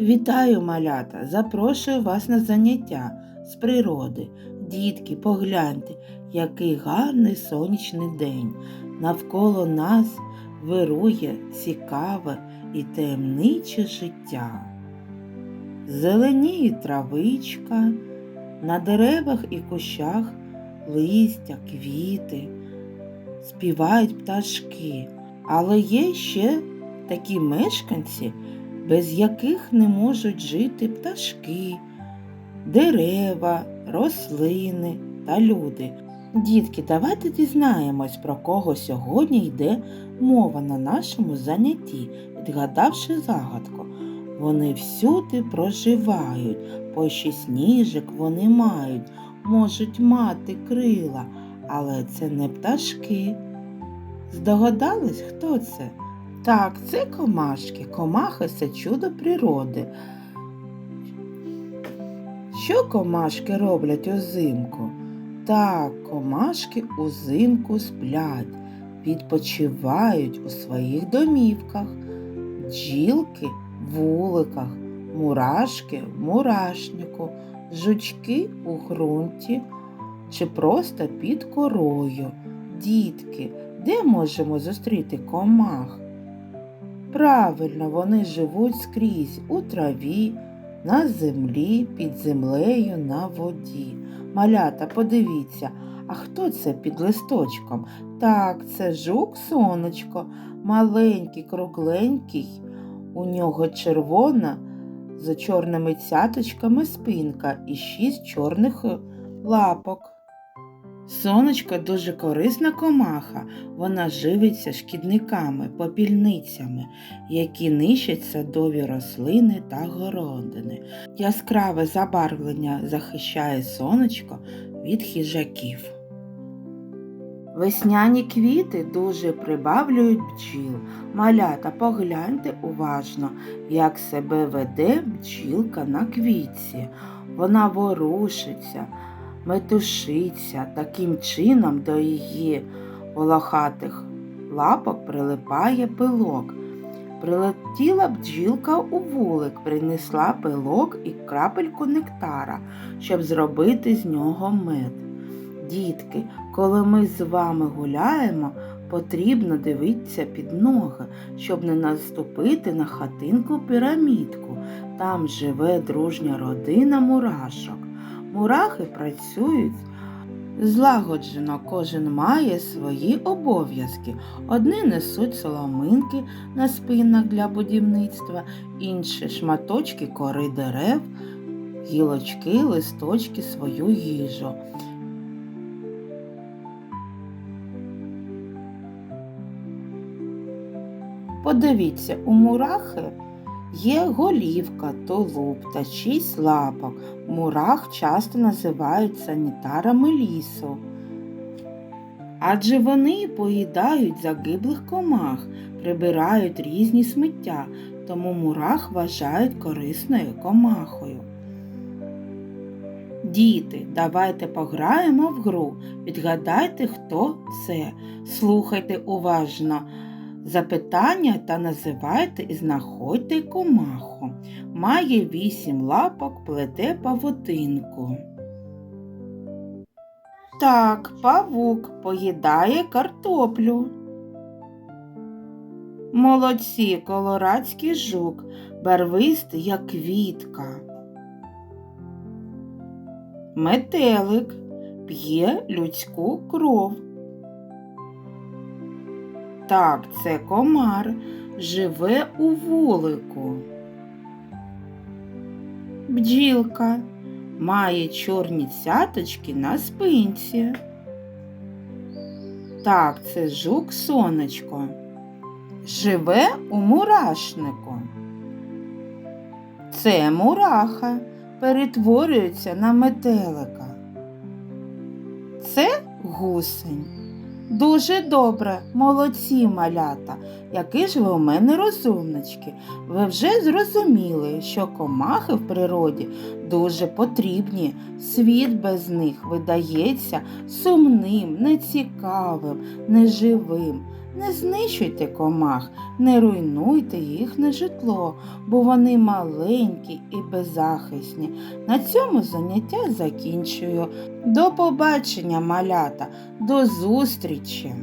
Вітаю, малята! Запрошую вас на заняття з природи. Дітки, погляньте, який гарний сонячний день. Навколо нас вирує цікаве і таємниче життя. Зеленіє травичка, на деревах і кущах листя, квіти, співають пташки, але є ще такі мешканці, без яких не можуть жити пташки, дерева, рослини та люди. Дітки, давайте дізнаємось, про кого сьогодні йде мова на нашому занятті, відгадавши загадку. Вони всюди проживають, по шість ніжок вони мають, можуть мати крила, але це не пташки. Здогадались, хто це? Так, це комашки. Комахи це чудо природи. Що комашки роблять узимку? Так, комашки узимку сплять, відпочивають у своїх домівках, бджілки в вуликах, мурашки в мурашнику, жучки у ґрунті чи просто під корою. Дітки, де можемо зустріти комах? Правильно, вони живуть скрізь у траві, на землі, під землею, на воді. Малята, подивіться, а хто це під листочком? Так, це жук сонечко, маленький, кругленький. У нього червона з чорними цяточками спинка і шість чорних лапок. Сонечко дуже корисна комаха. Вона живиться шкідниками, попільницями, які нищать садові рослини та городини. Яскраве забарвлення захищає сонечко від хижаків. Весняні квіти дуже прибавлюють бджіл. Малята, погляньте уважно, як себе веде бджілка на квітці. Вона ворушиться метушиться, таким чином до її волохатих лапок прилипає пилок. Прилетіла бджілка у вулик, принесла пилок і крапельку нектара, щоб зробити з нього мед. Дітки, коли ми з вами гуляємо, потрібно дивитися під ноги, щоб не наступити на хатинку пірамідку. Там живе дружня родина мурашок. Мурахи працюють злагоджено, кожен має свої обов'язки. Одні несуть соломинки на спинах для будівництва, інші шматочки кори дерев, гілочки, листочки свою їжу. Подивіться, у мурахи Є голівка, тулуб та шість лапок. Мурах часто називають санітарами лісу. Адже вони поїдають загиблих комах, прибирають різні сміття, тому мурах вважають корисною комахою. Діти, давайте пограємо в гру. Відгадайте, хто це. Слухайте уважно запитання та називайте і знаходьте комаху. Має вісім лапок, плете павутинку. Так, павук поїдає картоплю. Молодці колорадський жук, барвистий, як квітка. Метелик п'є людську кров. Так, це комар живе у вулику. Бджілка має чорні цяточки на спинці. Так, це жук сонечко. Живе у мурашнику. Це мураха перетворюється на метелика. Це гусень. Дуже добре, молодці малята, які ж ви у мене розумнички. Ви вже зрозуміли, що комахи в природі дуже потрібні. Світ без них видається сумним, нецікавим, неживим. Не знищуйте комах, не руйнуйте їхнє житло, бо вони маленькі і беззахисні. На цьому заняття закінчую. До побачення, малята, до зустрічі!